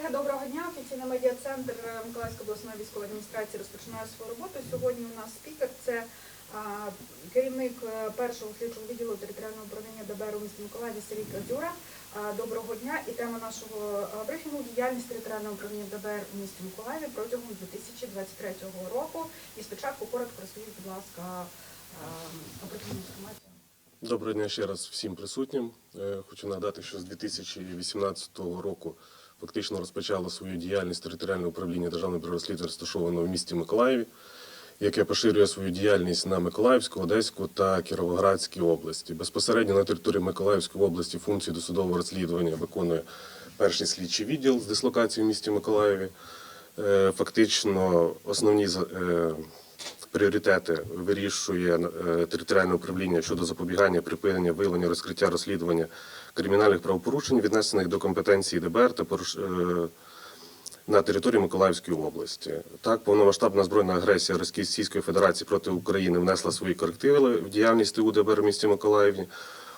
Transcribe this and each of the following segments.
колеги, доброго дня. Офіційний медіа-центр е, Миколаївської обласної військової адміністрації розпочинає свою роботу. Сьогодні у нас спікер це керівник е, першого слідчого відділу територіального управління ДБР у місті Миколаєві Сергій Крадюра. Доброго дня. І тема нашого е, брифінгу діяльність територіального управління ДБР у місті Миколаєві протягом 2023 року. І спочатку коротко розкажіть, будь ласка, оперативну інформацію. Доброго дня ще раз всім присутнім. Хочу нагадати, що з 2018 року фактично розпочало свою діяльність територіальне управління Державного бюро розслідувань, розташоване в місті Миколаєві, яке поширює свою діяльність на Миколаївську, Одеську та Кіровоградській області. Безпосередньо на території Миколаївської області функції досудового розслідування виконує перший слідчий відділ з дислокації в місті Миколаєві. Е, Фактично основні е, пріоритети вирішує е, територіальне управління щодо запобігання, припинення, виявлення, розкриття, розслідування кримінальних правопорушень, віднесених до компетенції ДБР та поруш... е, на території Миколаївської області. Так, повномасштабна збройна агресія Російської Федерації проти України внесла свої корективи в діяльність ТУ ДБР в місті Миколаєві.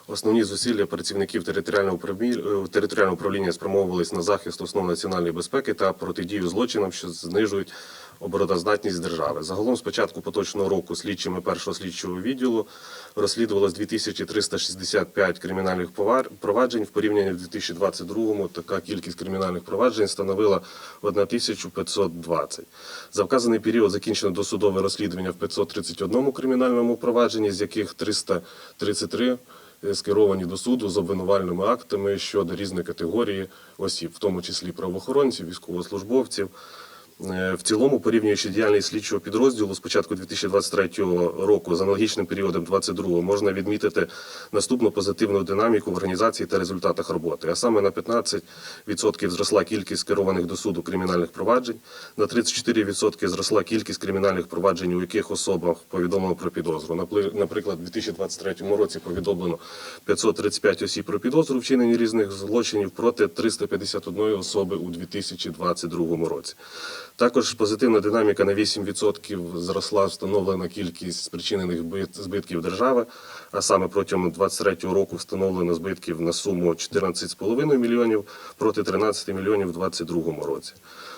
Основні зусилля працівників територіального управління, територіального управління спрямовувались на захист основ національної безпеки та протидію злочинам, що знижують обороноздатність держави. Загалом з початку поточного року слідчими першого слідчого відділу розслідувалось 2365 кримінальних проваджень. В порівнянні в 2022-му така кількість кримінальних проваджень становила 1520. За вказаний період закінчено досудове розслідування в 531 кримінальному провадженні, з яких 333 скеровані до суду з обвинувальними актами щодо різної категорії осіб, в тому числі правоохоронців, військовослужбовців. Е, В цілому, порівнюючи діяльність слідчого підрозділу з початку 2023 року з аналогічним періодом 2022, можна відмітити наступну позитивну динаміку в організації та результатах роботи. А саме на 15% зросла кількість скерованих до суду кримінальних проваджень, на 34% зросла кількість кримінальних проваджень, у яких особах повідомлено про підозру. Наприклад, у 2023 році повідомлено 535 осіб про підозру в чиненні різних злочинів проти 351 особи у 2022 році. Також позитивна динаміка на 8% зросла встановлена кількість спричинених збитків держави, а саме протягом 2023 року встановлено збитків на суму 14,5 мільйонів проти 13 мільйонів у 2022 році.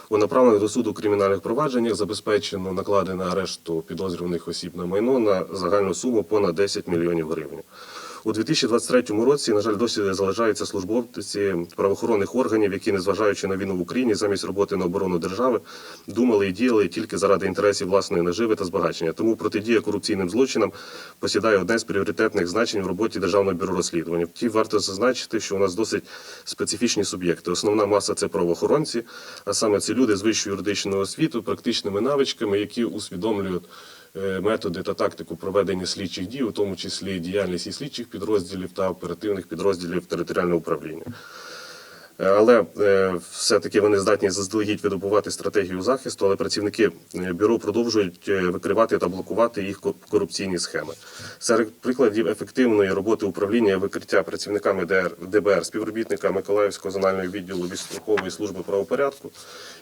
У направлених до суду кримінальних провадженнях забезпечено накладене арешту підозрюваних осіб на майно на загальну суму понад 10 мільйонів гривень. У 2023 році, на жаль, досі залишаються службовці правоохоронних органів, які, незважаючи на війну в Україні, замість роботи на оборону держави, думали і діяли тільки заради інтересів власної наживи та збагачення. Тому протидія корупційним злочинам посідає одне з пріоритетних значень в роботі Державного бюро розслідування. Втім, варто зазначити, що у нас досить специфічні суб'єкти. Основна маса це правоохоронці, а саме це люди з вищою юридичною освітою, практичними навичками, які усвідомлюють методи та тактику проведення слідчих дій, у тому числі діяльність і слідчих підрозділів та оперативних підрозділів територіального управління. Е, Але е, все-таки вони здатні заздалегідь видобувати стратегію захисту, але працівники е, бюро продовжують викривати та блокувати їх корупційні схеми. Серед прикладів ефективної роботи управління викриття працівниками ДР, ДБР, співробітника Миколаївського зонального відділу військової служби правопорядку,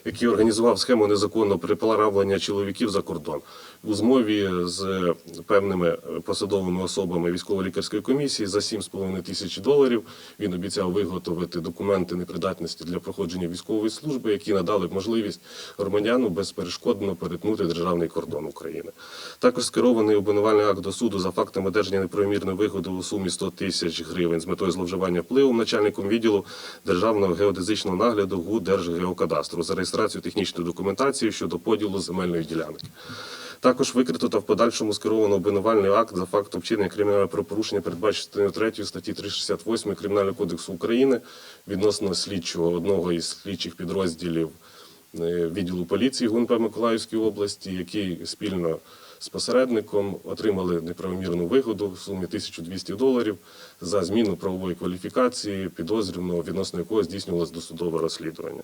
який організував схему незаконного переправлення чоловіків за кордон у змові з певними посадовими особами військово-лікарської комісії за 7,5 тисяч доларів. Він обіцяв виготовити документи непридатності для проходження військової служби, які надали б можливість громадяну безперешкодно перетнути державний кордон України. Також скерований обвинувальний акт до суду за фактами одержання неправомірної вигоди у сумі 100 тисяч гривень з метою зловживання впливом начальником відділу державного геодезичного нагляду ГУ Держгеокадастру за реєстрацію технічної документації щодо поділу земельної ділянки. Також викрито та в подальшому скеровано обвинувальний акт за фактом вчинення кримінального правопорушення, передбаченої 3 статті 368 Кримінального кодексу України відносно слідчого одного із слідчих підрозділів е, відділу поліції ГУНП Миколаївської області, який спільно з посередником отримали неправомірну вигоду в сумі 1200 доларів за зміну правової кваліфікації підозрюваного, відносно якого здійснювалось досудове розслідування.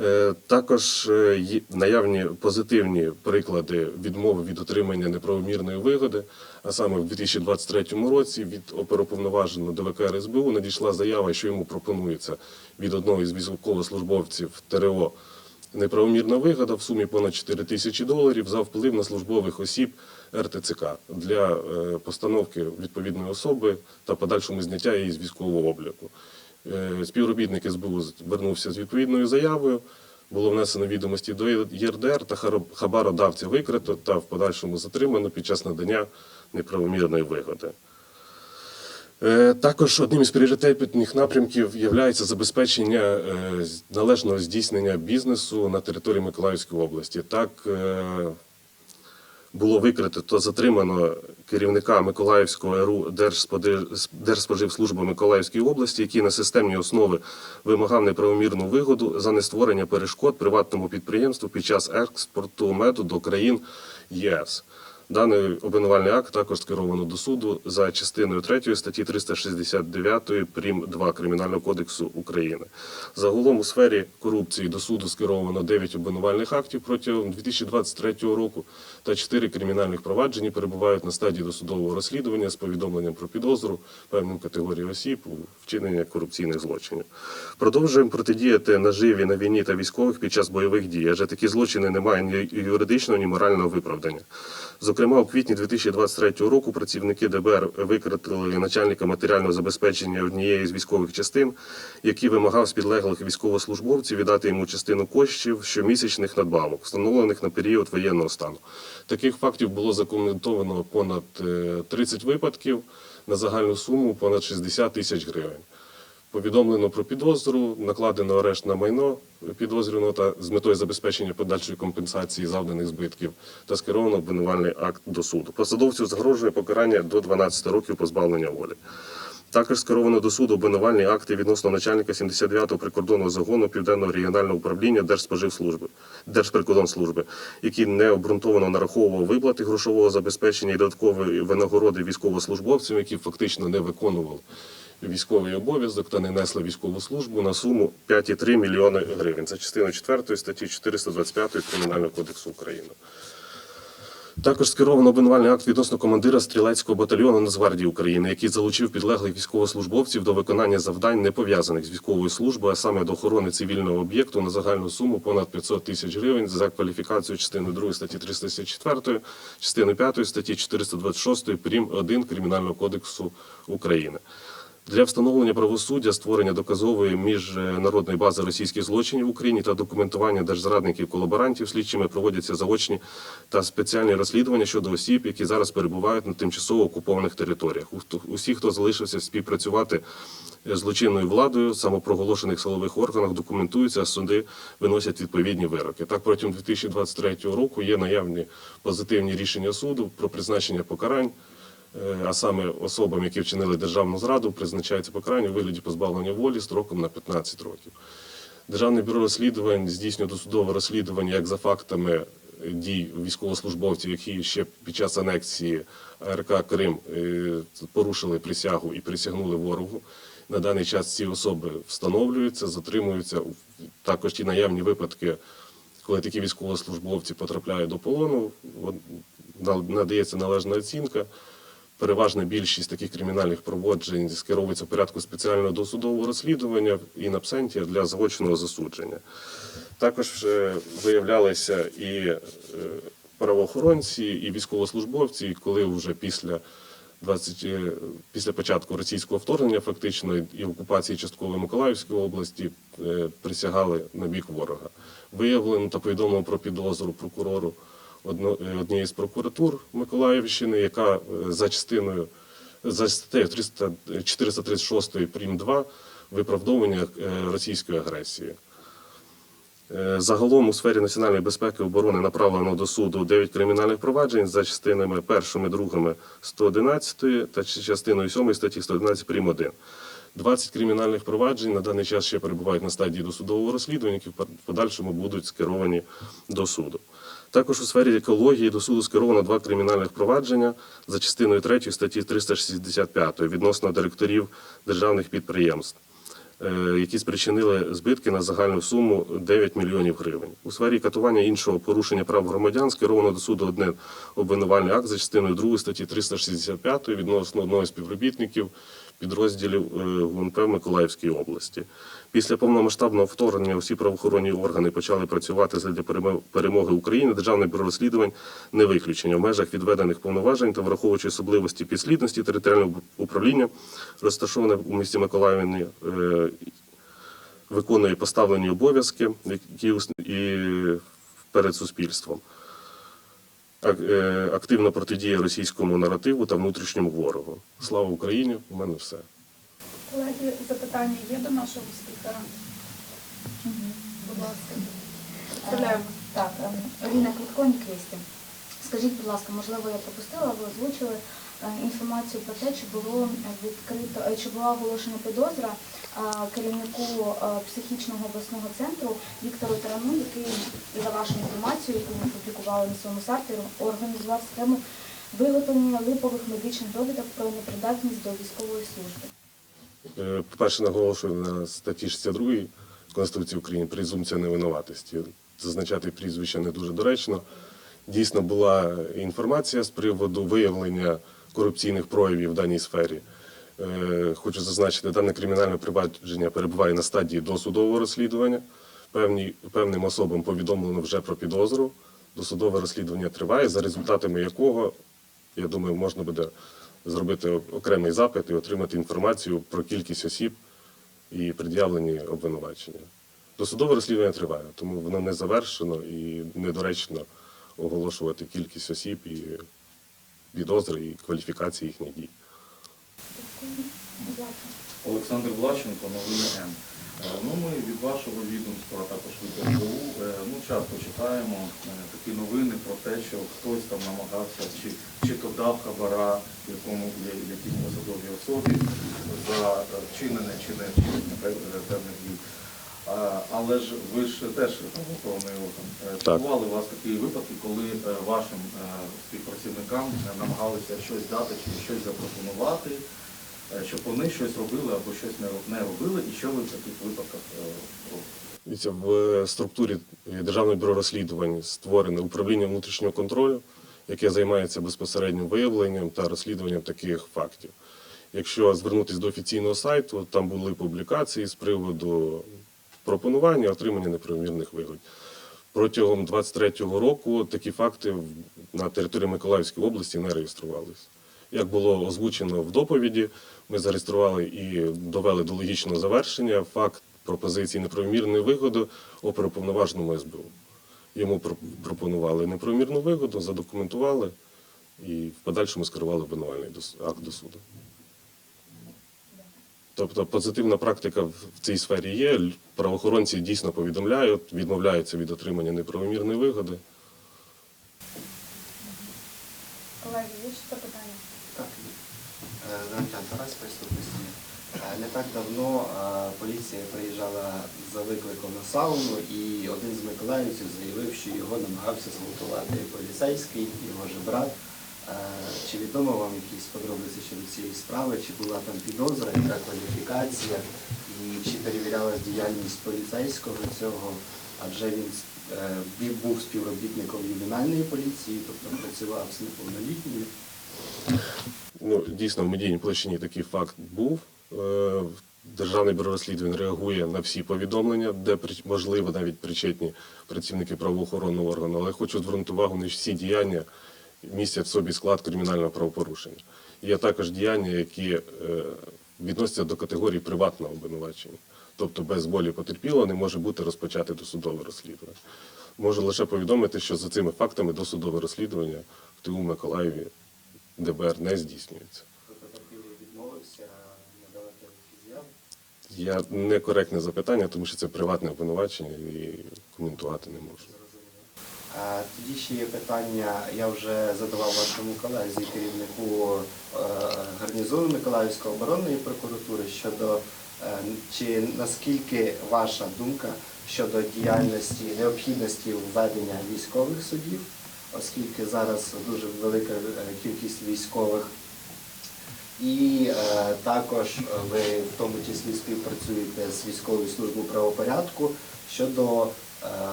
Е, Також е, наявні позитивні приклади відмови від отримання неправомірної вигоди. А саме в 2023 році від оперуповноваженого ДВК РСБУ надійшла заява, що йому пропонується від одного із військовослужбовців ТРО неправомірна вигода в сумі понад 4 тисячі доларів за вплив на службових осіб РТЦК для е, постановки відповідної особи та подальшому зняття її з військового обліку. Е, Співробітник СБУ звернувся з відповідною заявою. Було внесено відомості до ЄРДР та хабародавця викрито та в подальшому затримано під час надання неправомірної вигоди. Е, Також одним із пріоритетних напрямків є забезпечення е, належного здійснення бізнесу на території Миколаївської області. Так було викрито та затримано керівника Миколаївського РУ Держспоживслужби Миколаївської області, який на системній основі вимагав неправомірну вигоду за нестворення перешкод приватному підприємству під час експорту меду до країн ЄС. Даний обвинувальний акт також скеровано до суду за частиною 3 статті 369 прим. 2 Кримінального кодексу України. Загалом у сфері корупції до суду скеровано 9 обвинувальних актів протягом 2023 року та 4 кримінальних провадження перебувають на стадії досудового розслідування з повідомленням про підозру певним категоріям осіб у вчиненні корупційних злочинів. Продовжуємо протидіяти наживі на війні та військових під час бойових дій, адже такі злочини не мають ні юридичного, ні морального виправдання. Зокрема, у квітні 2023 року працівники ДБР викритили начальника матеріального забезпечення однієї з військових частин, який вимагав з підлеглих військовослужбовців віддати йому частину коштів щомісячних надбавок, встановлених на період воєнного стану. Таких фактів було закоментовано понад е, 30 випадків на загальну суму понад 60 тисяч гривень. Повідомлено про підозру, накладено арешт на майно підозрюваного та з метою забезпечення подальшої компенсації завданих збитків та скеровано обвинувальний акт до суду. Посадовцю загрожує покарання до 12 років позбавлення волі. Також скеровано до суду обвинувальні акти відносно начальника 79-го прикордонного загону Південного регіонального управління Держспоживслужби, Держприкордонслужби, який необґрунтовано нараховував виплати грошового забезпечення і додаткової винагороди військовослужбовцям, які фактично не виконували військовий обов'язок та не несли військову службу на суму 5,3 мільйони гривень. Це частина 4 статті 425 Кримінального кодексу України. Також скеровано обвинувальний акт відносно командира стрілецького батальйону Нацгвардії України, який залучив підлеглих військовослужбовців до виконання завдань, не пов'язаних з військовою службою, а саме до охорони цивільного об'єкту на загальну суму понад 500 тисяч гривень за кваліфікацією частини 2 статті 374, частини 5 статті 426 прим. 1 Кримінального кодексу України. Для встановлення правосуддя, створення доказової міжнародної бази російських злочинів в Україні та документування держзрадників колаборантів слідчими проводяться заочні та спеціальні розслідування щодо осіб, які зараз перебувають на тимчасово окупованих територіях. Усі, хто залишився співпрацювати з злочинною владою, самопроголошених силових органах, документуються, а суди виносять відповідні вироки. Так, протягом 2023 року є наявні позитивні рішення суду про призначення покарань. Е, а саме особам, які вчинили державну зраду, призначається покарання у вигляді позбавлення волі строком на 15 років. Державне бюро розслідувань здійснює досудове розслідування як за фактами дій військовослужбовців, які ще під час анексії АРК Крим е, порушили присягу і присягнули ворогу. На даний час ці особи встановлюються, затримуються. Також ті наявні випадки, коли такі військовослужбовці потрапляють до полону, надається належна оцінка. Переважна більшість таких кримінальних проводжень скеровується в порядку спеціального досудового розслідування і напсентія для заочного засудження. Також виявлялися і е, правоохоронці, і військовослужбовці, коли вже після 20, е, після початку російського вторгнення, фактично і окупації часткової Миколаївської області, е, присягали на бік ворога. Виявлено та повідомлено про підозру прокурору однієї з прокуратур Миколаївщини, яка е, за частиною за статтею 436 прим. 2 виправдовування е, російської агресії. Е, Загалом у сфері національної безпеки і оборони направлено до суду 9 кримінальних проваджень за частинами першими, другими 111 та частиною 7 статті 111 прим. 1. 20 кримінальних проваджень на даний час ще перебувають на стадії досудового розслідування, які в подальшому будуть скеровані до суду. Також у сфері екології до суду скеровано два кримінальних провадження за частиною 3 статті 365 відносно директорів державних підприємств е, які спричинили збитки на загальну суму 9 мільйонів гривень. У сфері катування іншого порушення прав громадян скеровано до суду одне обвинувальний акт за частиною 2 статті 365 відносно одного з співробітників підрозділів е, ГУНП в Миколаївській області. Після повномасштабного вторгнення усі правоохоронні органи почали працювати задля перемоги України. Державне бюро розслідувань не виключення в межах відведених повноважень та враховуючи особливості підслідності територіального управління, розташоване у місті Миколаївні, е, виконує поставлені обов'язки, які і перед суспільством. Е, Активно протидіє російському наративу та внутрішньому ворогу. Слава Україні! У мене все. Колеги, запитання є до нашого спікера? Будь ласка. Представляємо. Так, Ріна Оліна Квітко, Квісті. Скажіть, будь ласка, можливо, я пропустила, ви озвучили е, інформацію про те, чи було відкрито, е, чи була оголошена підозра е, керівнику е, психічного обласного центру Віктору Тарану, який, за вашу інформацію, яку ми публікували на своєму сайті, організував схему виготовлення липових медичних довідок про непридатність до військової служби. Е, По-перше, наголошую на статті 62 Конституції України презумпція невинуватості. Зазначати прізвище не дуже доречно. Дійсно була інформація з приводу виявлення корупційних проявів в даній сфері. Е, Хочу зазначити, дане кримінальне провадження перебуває на стадії досудового розслідування. Певні, певним особам повідомлено вже про підозру. Досудове розслідування триває, за результатами якого, я думаю, можна буде зробити окремий запит і отримати інформацію про кількість осіб і пред'явлені обвинувачення. Досудове розслідування триває, тому воно не завершено і недоречно оголошувати кількість осіб і підозри і кваліфікації їхніх дій. Олександр Влащенко, новини М. Е, Ну, ми від вашого відомства, а також від СБУ, е, ну, часто читаємо е, такі новини про те, що хтось там намагався чи, чи то дав хабара якому якійсь посадовій особі за вчинене чи не вчинене певних дій. Але ж ви ж теж орган. Е, Чи бували у вас такі випадки, коли е, вашим е, співпрацівникам намагалися щось дати чи щось запропонувати? щоб вони щось робили або щось не робили, і що ви в таких випадках робите? В структурі Державного бюро розслідувань створене управління внутрішнього контролю, яке займається безпосереднім виявленням та розслідуванням таких фактів. Якщо звернутися до офіційного сайту, там були публікації з приводу пропонування отримання неправомірних вигод. Протягом 23-го року такі факти на території Миколаївської області не реєструвалися. Як було озвучено в доповіді, ми зареєстрували і довели до логічного завершення факт пропозиції неправомірної вигоди оперуповноваженому СБУ. Йому пропонували неправомірну вигоду, задокументували і в подальшому скерували обвинувальний акт до суду. Тобто позитивна практика в цій сфері є. Правоохоронці дійсно повідомляють, відмовляються від отримання неправомірної вигоди. Колеги, є ще запитання? Так, Е, Тарас присутності. Е, Не так давно е, поліція приїжджала за викликом на сауну, і один з миколаївців заявив, що його намагався зґвалтувати поліцейський, його же брат. Чи відомо вам якісь подробиці щодо цієї справи? Чи була там підозра, яка кваліфікація, і чи перевірялась діяльність поліцейського цього? Адже він е, був співробітником ювенальної поліції, тобто працював з неповнолітніми. Ну, дійсно, в медійній площині такий факт був. Е, Державне бюро розслідувань реагує на всі повідомлення, де можливо навіть причетні працівники правоохоронного органу. Але хочу звернути увагу на всі діяння містять в собі склад кримінального правопорушення. Є також діяння, які е, відносяться до категорії приватного обвинувачення. Тобто без волі потерпілого не може бути розпочати досудове розслідування. Можу лише повідомити, що за цими фактами досудове розслідування в ТУ Миколаєві ДБР не здійснюється. Я некоректне запитання, тому що це приватне обвинувачення і коментувати не можу. Тоді ще є питання, я вже задавав вашому колезі, керівнику е, гарнізону Миколаївської оборонної прокуратури щодо е, чи наскільки ваша думка щодо діяльності, необхідності введення військових судів, оскільки зараз дуже велика е, кількість військових. І е, також ви в тому числі співпрацюєте з військовою службою правопорядку щодо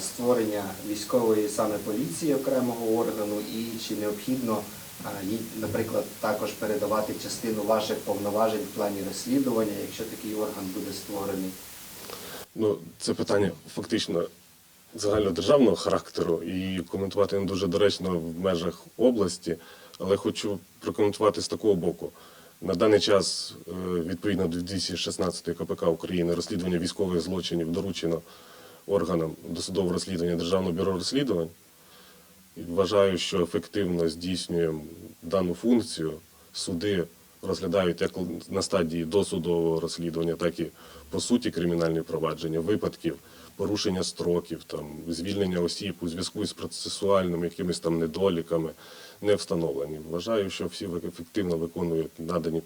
створення військової саме поліції окремого органу і чи необхідно їй, наприклад, також передавати частину ваших повноважень в плані розслідування, якщо такий орган буде створений? Ну, це питання фактично загальнодержавного характеру і коментувати не дуже доречно в межах області, але хочу прокоментувати з такого боку. На даний час, е, відповідно до 216 КПК України, розслідування військових злочинів доручено органам досудового розслідування Державного бюро розслідувань. І вважаю, що ефективно здійснюємо дану функцію. Суди розглядають як на стадії досудового розслідування, так і по суті кримінальні провадження, випадків порушення строків, там звільнення осіб у зв'язку з процесуальними якимись там недоліками не встановлені. Вважаю, що всі ефективно виконують надані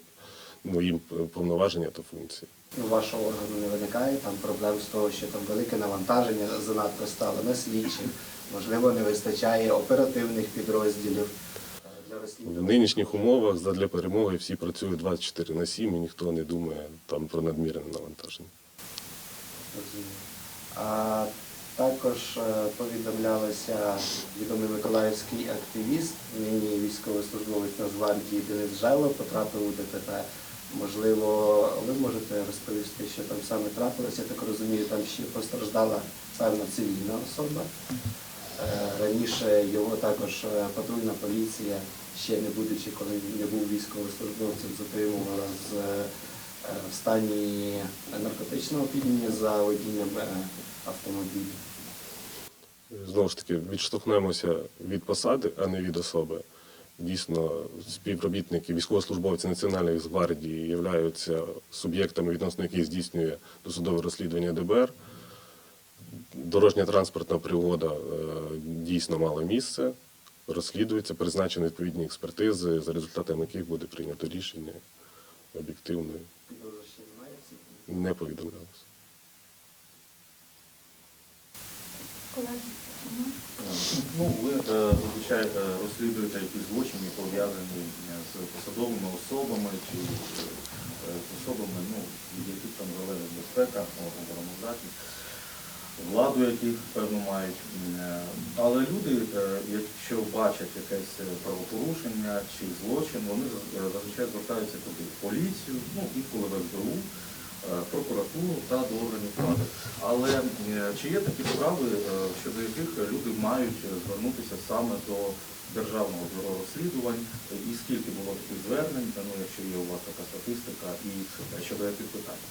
їм повноваження та функції. У вашого органу не виникає там проблем з того, що там велике навантаження занадто стало на слідчих, можливо, не вистачає оперативних підрозділів В нинішніх умовах задля перемоги всі працюють 24 на 7 і ніхто не думає там про надмірне навантаження. А також е, повідомлялося відомий миколаївський активіст, нині військовослужбовець Нацгвардії Денис Жайло потрапив у ДТП. Можливо, ви можете розповісти, що там саме трапилося. Я так розумію, там ще постраждала певна цивільна особа. Е, Раніше його також е, патрульна поліція, ще не будучи, коли він не був військовослужбовцем, затримувала з е, в стані наркотичного оп'яніння за водінням автомобіля. Знову ж таки, відштовхнемося від посади, а не від особи. Дійсно, співробітники, військовослужбовці Національної гвардії являються суб'єктами, відносно яких здійснює досудове розслідування ДБР. Дорожня транспортна пригода е, дійсно мала місце, розслідується, призначені відповідні експертизи, за результатами яких буде прийнято рішення всіх? не повідомлялося. Колеги? Ну, ви е, зазвичай е, розслідуєте якісь злочини, пов'язані е, з посадовими особами чи е, з особами, ну, від яких там залежить безпека, обороноздатність, владу, які певно мають. Е, Але люди, е, якщо бачать якесь е, правопорушення чи злочин, вони е, зазвичай звертаються туди в поліцію, ну інколи в СБУ, е, прокуратуру та до органів влади. Але е, чи є такі справи, е, щодо яких люди мають е, звернутися саме до Державного бюро розслідувань, Е, і скільки було таких звернень, е, ну якщо є у вас така статистика, і е, щодо яких питань?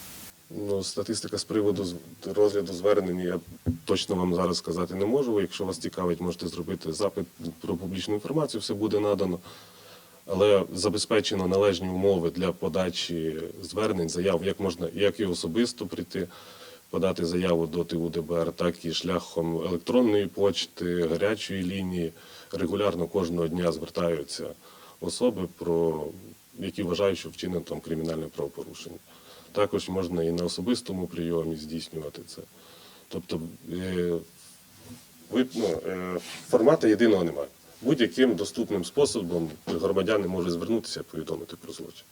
Ну, статистика з приводу розгляду звернень я точно вам зараз сказати не можу. Якщо вас цікавить, можете зробити запит про публічну інформацію, все буде надано. Але забезпечено належні умови для подачі звернень, заяв, як можна як і особисто прийти, подати заяву до ТУ ДБР, так і шляхом електронної почти, гарячої лінії. Регулярно кожного дня звертаються особи, про які вважають, що вчинено там кримінальне правопорушення. Також можна і на особистому прийомі здійснювати це. Тобто е, ну, е, формату єдиного немає. Будь-яким доступним способом громадяни можуть звернутися і повідомити про злочин.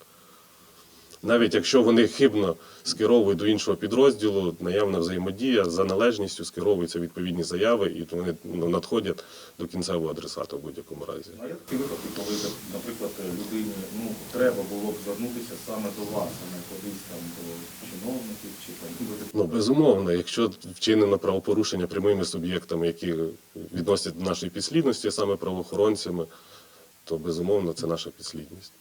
Навіть якщо вони хибно скеровують до іншого підрозділу, наявна взаємодія за належністю скеровуються відповідні заяви, і вони ну, надходять до кінцевого адресата в будь-якому разі. А є такі випадки, коли, наприклад, людині ну, треба було б звернутися саме до вас, а не кудись там до чиновників чи там Ну, безумовно, якщо вчинено правопорушення прямими суб'єктами, які відносять до нашої підслідності, саме правоохоронцями, то безумовно це наша підслідність.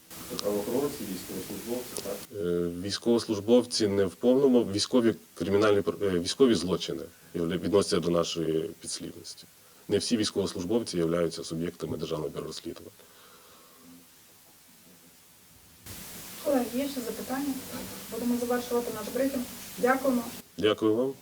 правоохоронці, військовослужбовці, так? Е, Військовослужбовці не в повному військові кримінальні е, військові злочини відносяться до нашої підслідності. Не всі військовослужбовці являються суб'єктами державного бюро розслідувань. Колеги, є ще запитання? Будемо завершувати наш брифінг. Дякуємо. Дякую вам.